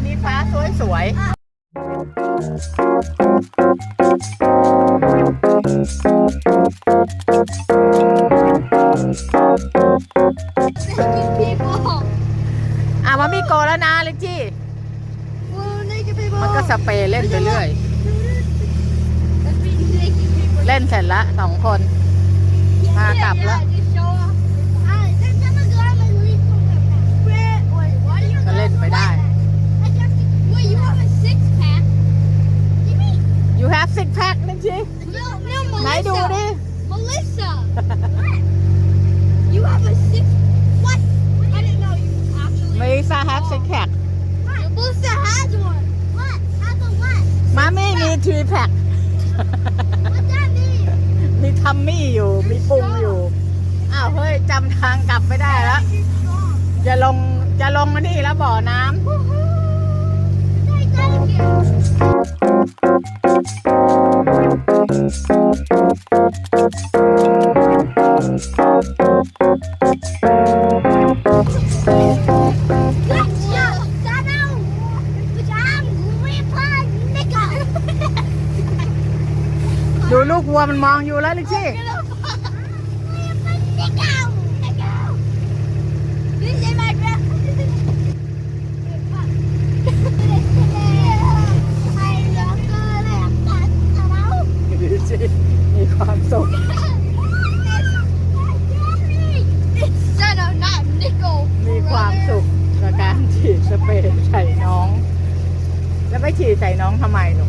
ันนี้ฟ้าสวยสวย่อ่ะมามีโกแล้วนะเล็กจี้ มันก็สเปรย์เล่นไปเรื่อย เล่นเสร็จละสองคนมากลับแล้วรับสิกแพ็คนึงสิ No, no, ไหน Melissa. ดูดิ Melissa. you have a six. What? I didn't know you actually. มีซาฮับสิกแพ็ค Melissa has one. What? Have a what? มาไม่มีทรีแพ็ค What that mean? มีทัมมี่อยู่มีปุงอยู่อ้าวเฮ้ยจำทางกลับไม่ได้แล้ว You're strong. จะลงจะลงมานี่แล้วบ่อน้ำ Woohoo! I got it here. ดูลูกวัวมันมองอยู่แล้วลิซี่ s o มีความสุขกับการฉีดสเปรย์ใส่น้อง แล้วไปฉีดใส่น้องทำไมหนู